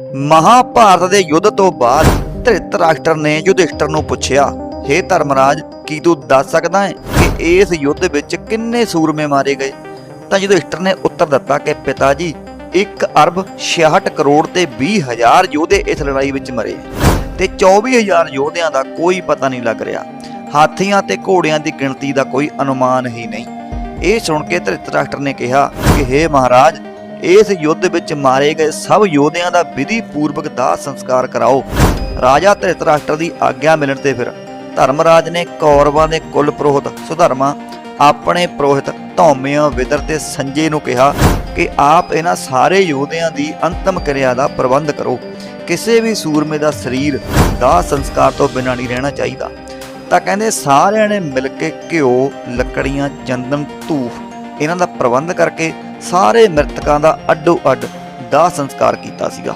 ਮਹਾਭਾਰਤ ਦੇ ਯੁੱਧ ਤੋਂ ਬਾਅਦ ਧ੍ਰਿਤਰਾਸ਼ਟਰ ਨੇ ਯੁਧਿਸ਼ਟਰ ਨੂੰ ਪੁੱਛਿਆ हे ਧਰਮਰਾਜ, ਕੀ ਤੂੰ ਦੱਸ ਸਕਦਾ ਹੈ ਕਿ ਇਸ ਯੁੱਧ ਵਿੱਚ ਕਿੰਨੇ ਸੂਰਮੇ ਮਾਰੇ ਗਏ? ਤਾਂ ਯੁਧਿਸ਼ਟਰ ਨੇ ਉੱਤਰ ਦਿੱਤਾ ਕਿ ਪਿਤਾ ਜੀ 1 ਅਰਬ 66 ਕਰੋੜ ਤੇ 20 ਹਜ਼ਾਰ ਯੋਧੇ ਇਸ ਲੜਾਈ ਵਿੱਚ ਮਰੇ ਤੇ 24000 ਯੋਧਿਆਂ ਦਾ ਕੋਈ ਪਤਾ ਨਹੀਂ ਲੱਗ ਰਿਹਾ। ਹਾਥੀਆਂ ਤੇ ਘੋੜਿਆਂ ਦੀ ਗਿਣਤੀ ਦਾ ਕੋਈ ਅਨੁਮਾਨ ਹੀ ਨਹੀਂ। ਇਹ ਸੁਣ ਕੇ ਧ੍ਰਿਤਰਾਸ਼ਟਰ ਨੇ ਕਿਹਾ ਕਿ हे ਮਹਾਰਾਜ ਇਸ ਯੁੱਧ ਵਿੱਚ ਮਾਰੇ ਗਏ ਸਭ ਯੋਧਿਆਂ ਦਾ ਵਿਧੀ ਪੂਰਵਕ ਦਾਹ ਸੰਸਕਾਰ ਕਰਾਓ। ਰਾਜਾ ਧ੍ਰਿਤਰਾਸ਼ਟਰ ਦੀ ਆਗਿਆ ਮਿਲਣ ਤੇ ਫਿਰ ਧਰਮਰਾਜ ਨੇ ਕੌਰਵਾਂ ਦੇ ਕੁੱਲ ਪ੍ਰੋਹਿਤ ਸੁਧਰਮਾ ਆਪਣੇ ਪ੍ਰੋਹਿਤ ਧੌਮਿਆਂ ਵਿਦਰ ਤੇ ਸੰਜੇ ਨੂੰ ਕਿਹਾ ਕਿ ਆਪ ਇਹਨਾਂ ਸਾਰੇ ਯੋਧਿਆਂ ਦੀ ਅੰਤਮ ਕਿਰਿਆ ਦਾ ਪ੍ਰਬੰਧ ਕਰੋ। ਕਿਸੇ ਵੀ ਸੂਰਮੇ ਦਾ ਸਰੀਰ ਦਾਹ ਸੰਸਕਾਰ ਤੋਂ ਬਿਨਾਂ ਨਹੀਂ ਰਹਿਣਾ ਚਾਹੀਦਾ। ਤਾਂ ਕਹਿੰਦੇ ਸਾਰਿਆਂ ਨੇ ਮਿਲ ਕੇ ਘਿਓ, ਲੱਕੜੀਆਂ, ਚੰਦਨ, ਧੂਫ ਇਹਨਾਂ ਦਾ ਪ੍ਰਬੰਧ ਕਰਕੇ ਸਾਰੇ ਮ੍ਰਿਤਕਾਂ ਦਾ ਅੱਡੋ ਅੱਡ ਦਾਹ ਸੰਸਕਾਰ ਕੀਤਾ ਸੀਗਾ।